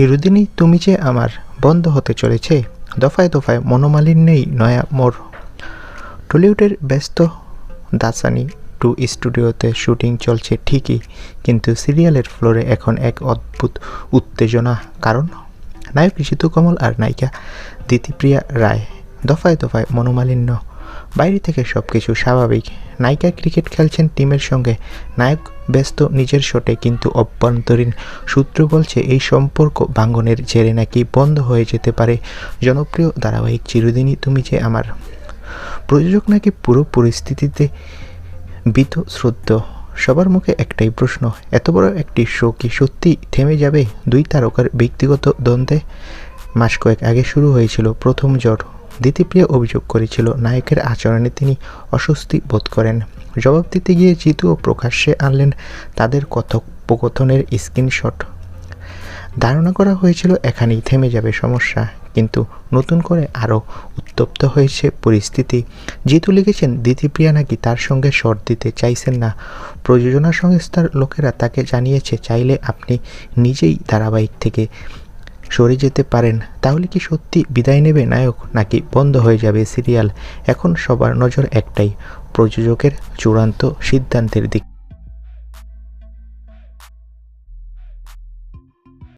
চিরদিনই তুমি যে আমার বন্ধ হতে চলেছে, দফায় দফায় মনোমালিন্যেই নয়া মোর। টলিউডের ব্যস্ত দাসানি টু স্টুডিওতে শুটিং চলছে ঠিকই, কিন্তু সিরিয়ালের ফ্লোরে এখন এক অদ্ভুত উত্তেজনা। কারণ নায়ক ঋষিতু কমল আর নায়িকা দিতিপ্রিয়া রায় দফায় দফায় মনোমালিন্য বাইরে থেকে সব কিছু স্বাভাবিক। নায়িকা ক্রিকেট খেলছেন টিমের সঙ্গে। নায়ক ব্যস্ত নিজের শটে কিন্তু অভ্যন্তরীণ সূত্র বলছে এই সম্পর্ক ভাঙ্গনের জেরে নাকি বন্ধ হয়ে যেতে পারে। জনপ্রিয় ধারাবাহিক চিরদিনই তুমি যে আমার। প্রযোজক নাকি পুরো পরিস্থিতিতে বিত শ্রদ্ধ? সবার মুখে একটাই প্রশ্ন, এত বড় একটি শো কি সত্যি থেমে যাবে? দুই তারকার ব্যক্তিগত দ্বন্দ্বে মাস কয়েক আগে শুরু হয়েছিল প্রথম জ্বর দিতিপ্রিয়া অভিযোগ করেছিল নায়কের আচরণে তিনি অস্বস্তি বোধ করেন। জবাব দিতে গিয়ে জিতুও প্রকাশ্যে আনলেন তাদের কথোপকথনের স্ক্রিনশট। ধারণা করা হয়েছিল এখানেই থেমে যাবে সমস্যা, কিন্তু নতুন করে আরও উত্তপ্ত হয়েছে পরিস্থিতি। জিতু লিখেছেন, দিতিপ্রিয়া নাকি তার সঙ্গে শর্ট দিতে চাইছেন না। প্রযোজনা সংস্থার লোকেরা তাকে জানিয়েছে, চাইলে আপনি নিজেই ধারাবাহিক থেকে সরে যেতে পারেন, তাহলে কি সত্যি বিদায় নেবে নায়ক, নাকি বন্ধ হয়ে যাবে সিরিয়াল? এখন সবার নজর একটাই, প্রযোজকের চূড়ান্ত সিদ্ধান্তের দিক।